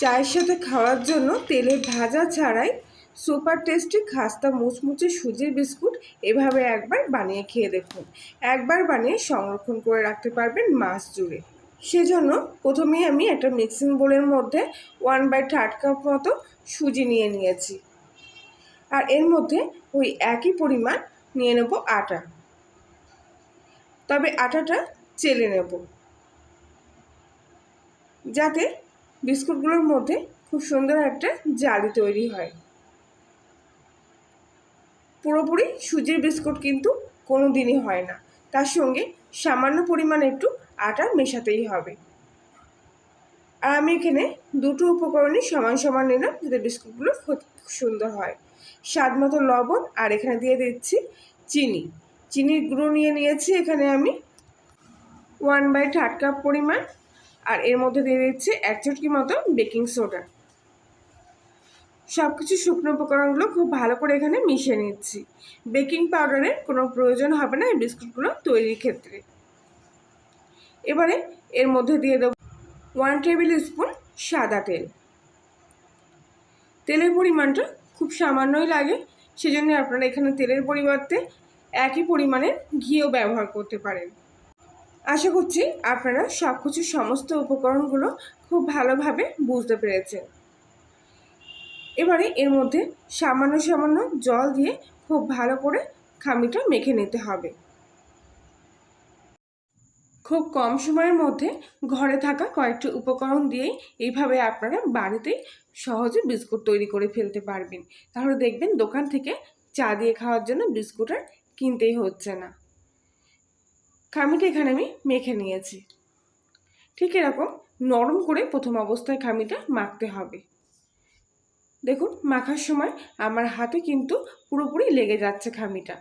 চায়ের সাথে খাওয়ার জন্য তেলে ভাজা ছাড়াই সুপার টেস্টি খাস্তা মুচমুচে সুজির বিস্কুট এভাবে একবার বানিয়ে খেয়ে দেখুন। একবার বানিয়ে সংরক্ষণ করে রাখতে পারবেন মাস জুড়ে। সেজন্য প্রথমেই আমি একটা মিক্সিং বোলের মধ্যে ওয়ান বাই থার্ড কাপ মতো সুজি নিয়ে নিয়েছি। আর এর মধ্যে ওই একই পরিমাণ নিয়ে নেব আটা। তবে আটাটা চেলে নেব। যাতে বিস্কুটগুলোর মধ্যে খুব সুন্দর একটা জালি তৈরি হয়। পুরোপুরি সুজির বিস্কুট কিন্তু কোনো দিনই হয় না। তার সঙ্গে সামান্য পরিমাণে একটু আটা মেশাতেই হবে। আর আমি এখানে দুটো উপকরণই সমান সমান নিলাম যাতে বিস্কুটগুলো খুব সুন্দর হয়। স্বাদ মতো লবণ আর এখানে দিয়ে দিচ্ছি চিনি। চিনির গুঁড়ো নিয়ে নিয়েছি এখানে আমি ওয়ান বাই থার্ড কাপ পরিমাণ। আর এর মধ্যে দিয়ে দিচ্ছি এক চটকি মতো বেকিং সোডা। সব কিছু শুকনো উপকরণগুলো খুব ভালো করে এখানে মিশিয়ে নিচ্ছি। বেকিং পাউডারের কোনো প্রয়োজন হবে না এই বিস্কুটগুলো তৈরির ক্ষেত্রে। এবারে এর মধ্যে দিয়ে দেবো ওয়ান টেবিল স্পুন সাদা তেল। তেলের পরিমাণটা খুব সামান্যই লাগে সেজন্য আপনারা এখানে তেলের পরিবর্তে একই পরিমাণের ঘিও ব্যবহার করতে পারেন। আশা করছি আপনারা সব কিছু সমস্ত উপকরণগুলো খুব ভালোভাবে বুঝতে পেরেছেন। এবারে এর মধ্যে সামান্য সামান্য জল দিয়ে খুব ভালো করে খামিটা মেখে নিতে হবে। খুব কম সময়ের মধ্যে ঘরে থাকা কয়েকটি উপকরণ দিয়েই এইভাবে আপনারা বাড়িতেই সহজে বিস্কুট তৈরি করে ফেলতে পারবেন। তাহলে দেখবেন দোকান থেকে চা দিয়ে খাওয়ার জন্য বিস্কুট আর কিনতেই হচ্ছে না। খামিটা এখানে আমি মেখে নিয়েছি। ঠিক এরকম নরম করে প্রথম অবস্থায় খামিটা মাখতে হবে। দেখুন, মাখার সময় আমার হাতে কিন্তু পুরোপুরি লেগে যাচ্ছে খামিটা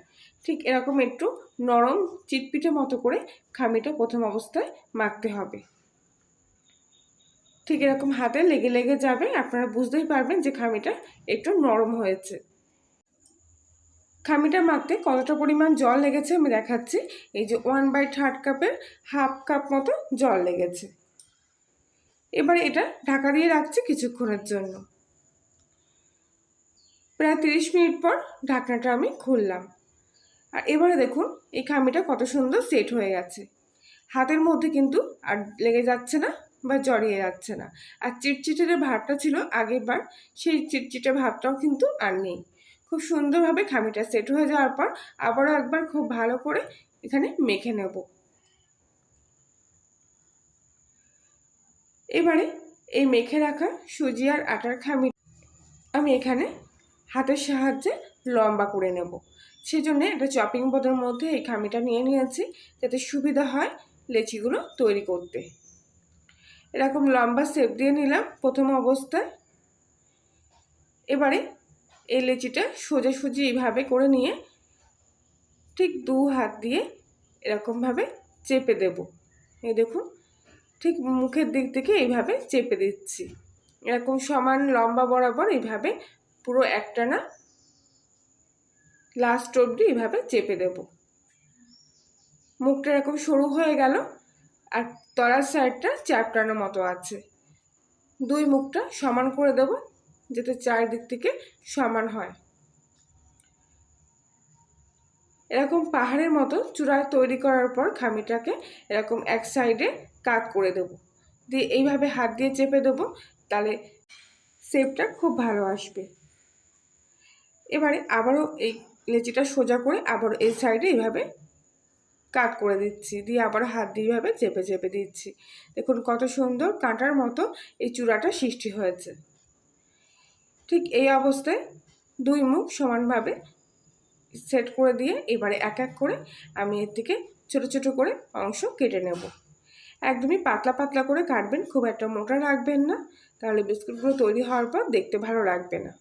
ঠিক এরকম একটু নরম চিটপিটে মতো করে খামিটা প্রথম অবস্থায় মাখতে হবে। ঠিক এরকম হাতে লেগে লেগে যাবে, আপনারা বুঝতেই পারবেন যে খামিটা একটু নরম হয়েছে। খামিটা মাখতে কতটা পরিমাণ জল লেগেছে আমি দেখাচ্ছি। এই যে ওয়ান বাই থার্ড কাপের হাফ কাপ মতো জল লেগেছে। এবারে এটা ঢাকা দিয়ে রাখছি কিছুক্ষণের জন্য। প্রায় তিরিশ মিনিট পর ঢাকনাটা আমি খুললাম। আর এবারে দেখুন, এই খামিটা কত সুন্দর সেট হয়ে গেছে। হাতের মধ্যে কিন্তু আর লেগে যাচ্ছে না বা জড়িয়ে যাচ্ছে না। আর চিটচিটের ভাবটা ছিল আগেরবার, সেই চিটচিটে ভাবটাও কিন্তু আর নেই। খুব সুন্দরভাবে খামিটা সেট হয়ে যাওয়ার পর আবারও একবার খুব ভালো করে এখানে মেখে নেব। এবারে এই মেখে রাখা সুজি আর আটার খামি আমি এখানে হাতের সাহায্যে লম্বা করে নেব। সেজন্য একটা চপিং বোর্ডের মধ্যে এই খামিটা নিয়ে নিয়েছি যাতে সুবিধা হয় লেচিগুলো তৈরি করতে। এরকম লম্বা শেপ দিয়ে নিলাম প্রথম অবস্থায়। এবারে এই লেচিটা সোজাসুজি এইভাবে করে নিয়ে ঠিক দু হাত দিয়ে এরকমভাবে চেপে দেব। এই দেখুন, ঠিক মুখের দিক থেকে এইভাবে চেপে দিচ্ছি। এরকম সমান লম্বা বরাবর এইভাবে পুরো একটা না লাস্ট অবধি এইভাবে চেপে দেব। মুখটা এরকম সরু হয়ে গেল আর তলার সাইডটা চ্যাপটানোর মতো আছে। দুই মুখটা সমান করে দেব। যাতে চারিদিক থেকে সমান হয়। এরকম পাহাড়ের মতো চূড়ায় তৈরি করার পর খামিটাকে এরকম এক সাইডে কাত করে দেব। দিয়ে এইভাবে হাত দিয়ে চেপে দেবো, তাহলে শেপটা খুব ভালো আসবে। এবারে আবারও এই লেচিটা সোজা করে আবার এই সাইডে এইভাবে কাট করে দিচ্ছি। দিয়ে আবার হাত দিয়ে এইভাবে চেপে চেপে দিচ্ছি। দেখুন কত সুন্দর কাঁটার মতো এই চূড়াটা সৃষ্টি হয়েছে। ঠিক এই অবস্থায় দুই মুখ সমানভাবে সেট করে দিয়ে এবারে এক এক করে আমি এর থেকে ছোট ছোট করে অংশ কেটে নেব। একদমই পাতলা পাতলা করে কাটবেন, খুব একটা মোটা রাখবেন না, তাহলে বিস্কুটগুলো তৈরি হওয়ার পর দেখতে ভালো লাগবে না।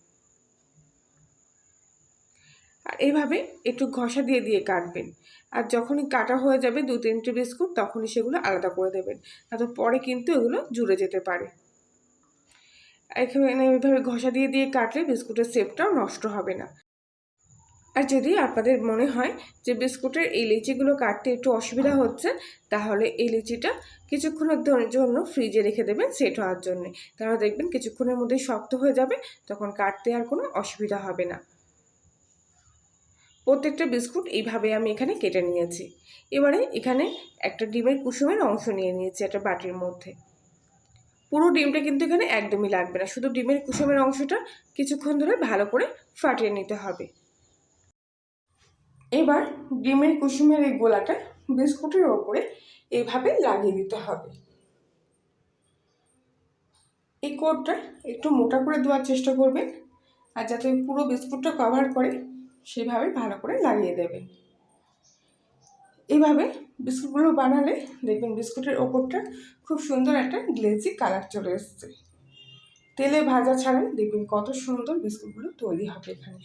আর এইভাবে একটু ঘষা দিয়ে দিয়ে কাটবেন। আর যখনই কাটা হয়ে যাবে দু তিনটে বিস্কুট, তখনই সেগুলো আলাদা করে দেবেন তো পরে কিন্তু এগুলো জুড়ে যেতে পারে। এখানে এইভাবে ঘষা দিয়ে দিয়ে কাটলে বিস্কুটের শেপটাও নষ্ট হবে না। আর যদি আপনাদের মনে হয় যে বিস্কুটের এই লিচিগুলো কাটতে একটু অসুবিধা হচ্ছে, তাহলে এই লিচিটা কিছুক্ষণের জন্য ফ্রিজে রেখে দেবেন সেট হওয়ার জন্য। তাহলে দেখবেন কিছুক্ষণের মধ্যেই শক্ত হয়ে যাবে, তখন কাটতে আর কোনো অসুবিধা হবে না। প্রত্যেকটা বিস্কুট এইভাবে আমি এখানে কেটে নিয়েছি। এবারে এখানে একটা ডিমের কুসুমের অংশ নিয়ে নিয়েছি একটা বাটির মধ্যে। পুরো ডিমটা কিন্তু এখানে একদমই লাগবে না। শুধু ডিমের কুসুমের অংশটা কিছুক্ষণ ধরে ভালো করে ফাটিয়ে নিতে হবে। এবার ডিমের কুসুমের এই গোলাটা বিস্কুটের ওপরে এইভাবে লাগিয়ে দিতে হবে। এই কোটটা একটু মোটা করে দেওয়ার চেষ্টা করবেন আর যাতে পুরো বিস্কুটটা কভার করে সেভাবে ভালো করে লাগিয়ে দেবেন। এইভাবে বিস্কুটগুলো বানালে দেখবেন বিস্কুটের ওপরটা খুব সুন্দর একটা গ্লেজি কালার চলে এসছে। তেলে ভাজা ছাড়াই দেখবেন কত সুন্দর বিস্কুটগুলো তৈরি হবে এখানে।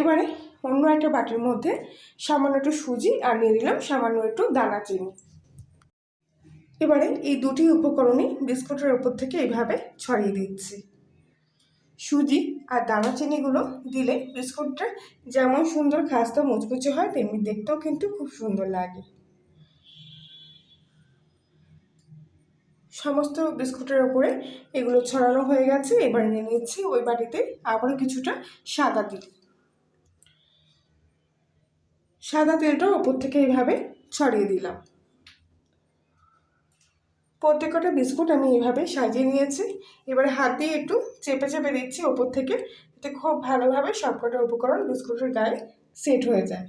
এবারে অন্য একটা বাটির মধ্যে সামান্য একটু সুজি আর নিয়ে দিলাম সামান্য একটু দানা চিনি। এবারে এই দুটি উপকরণই বিস্কুটের ওপর থেকে এইভাবে ছড়িয়ে দিচ্ছি। সুজি আর দানা চিনিগুলো দিলে বিস্কুটটা যেমন সুন্দর খাস্তা মুচমুচে হয়, তেমনি দেখতেও কিন্তু খুব সুন্দর লাগে। সমস্ত বিস্কুটের ওপরে এগুলো ছড়ানো হয়ে গেছে, এবার নিয়ে নিচ্ছি ওই বাটিতে আবারও কিছুটা সাদা তেল। সাদা তেলটা ওপর থেকে এইভাবে ছড়িয়ে দিলাম। প্রত্যেকটা বিস্কুট আমি এইভাবে সাজিয়ে নিয়েছি। এবারে হাত দিয়ে একটু চেপে চেপে দিচ্ছি ওপর থেকে যাতে খুব ভালোভাবে সবকটা উপকরণ বিস্কুটের গায়ে সেট হয়ে যায়।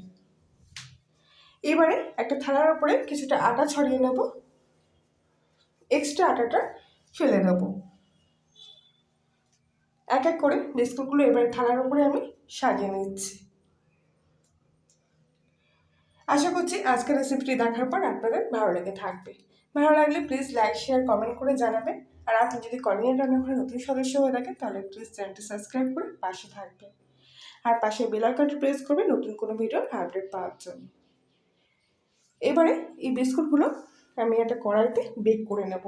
এবারে একটা থালার উপরে কিছুটা আটা ছড়িয়ে নেব। এক্সট্রা আটাটা ফেলে দেব এক এক করে বিস্কুটগুলো এবারে থালার উপরে আমি সাজিয়ে নিচ্ছি। আশা করছি আজকের রেসিপিটি দেখার পর আপনাদের ভালো লেগে থাকবে। ভালো লাগলে প্লিজ লাইক শেয়ার কমেন্ট করে জানাবেন। আর আপনি যদি কলিং রান্নাঘরের নতুন সদস্য হয়ে থাকেন, তাহলে প্লিজ চ্যানেলটি সাবস্ক্রাইব করে পাশে থাকবেন। আর পাশে বেল আইকনটি প্রেস করবেন নতুন কোনো ভিডিওর আপডেট পাওয়ার জন্য। এবারে এই বিস্কুটগুলো আমি একটা কড়াইতে বেক করে নেব।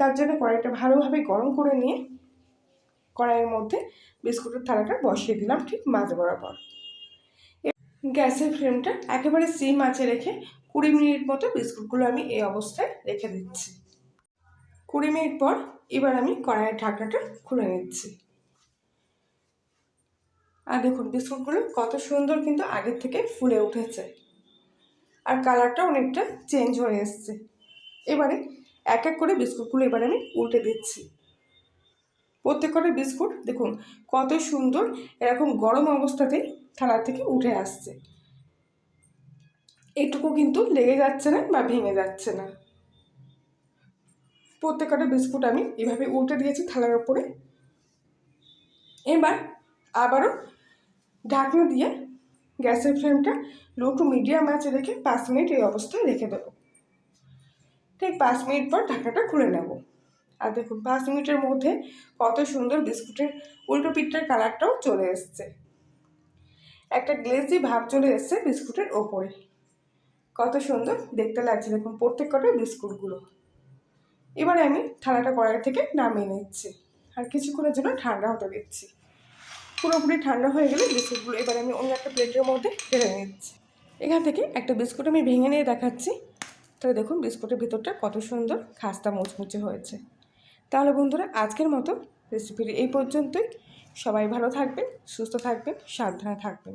তার জন্য কড়াইটা ভালোভাবে গরম করে নিয়ে কড়াইয়ের মধ্যে বিস্কুটের থালাটা বসিয়ে দিলাম ঠিক মাঝ বরাবর। গ্যাসের ফ্লেমটা একেবারে সিম আঁচে রেখে কুড়ি মিনিট মতো বিস্কুটগুলো আমি এই অবস্থায় রেখে দিচ্ছি। কুড়ি মিনিট পর এবার আমি কড়াইয়ের ঢাকনাটা খুলে নিচ্ছি। আর দেখুন, বিস্কুটগুলো কত সুন্দর কিন্তু আগের থেকে ফুলে উঠেছে। আর কালারটা অনেকটা চেঞ্জ হয়ে এসছে। এবারে এক এক করে বিস্কুটগুলো এবারে আমি উল্টে দিচ্ছি। প্রত্যেকটা বিস্কুট, দেখুন, কত সুন্দর এরকম গরম অবস্থাতেই থালা থেকে উঠে আসছে। এটুকু কিন্তু লেগে যাচ্ছে না বা ভেঙে যাচ্ছে না। প্রত্যেকটা বিস্কুট আমি এভাবে উল্টে দিয়েছি থালার ওপরে। এবার আবারও ঢাকনা দিয়ে গ্যাসের ফ্লেমটা লো টু মিডিয়াম আঁচে রেখে পাঁচ মিনিট এই অবস্থায় রেখে দেবো। ঠিক পাঁচ মিনিট পর ঢাকনাটা খুলে নেব। আর দেখুন, পাঁচ মিনিটের মধ্যে কত সুন্দর বিস্কুটের উল্টো পিঠটার কালারটাও চলে এসছে। একটা গ্লেজি ভাব চলে এসছে বিস্কুটের ওপরে। কত সুন্দর দেখতে লাগছে, দেখুন, প্রত্যেক কটা বিস্কুটগুলো। এবারে আমি থালাটা কড়াই থেকে নামিয়ে নিচ্ছি। আর কিছুক্ষণের জন্য ঠান্ডা হতে দিচ্ছি। পুরোপুরি ঠান্ডা হয়ে গেলে বিস্কুটগুলো এবার আমি অন্য একটা প্লেটের মধ্যে ঢেলে নিচ্ছি। এখান থেকে একটা বিস্কুট আমি ভেঙে নিয়ে দেখাচ্ছি। তাহলে দেখুন, বিস্কুটের ভিতরটা কত সুন্দর খাস্তা মুচমুচে হয়েছে। তাহলে বন্ধুরা আজকের মতো রেসিপির এই পর্যন্তই। সবাই ভালো থাকবেন সুস্থ থাকবেন সাবধানে থাকবেন।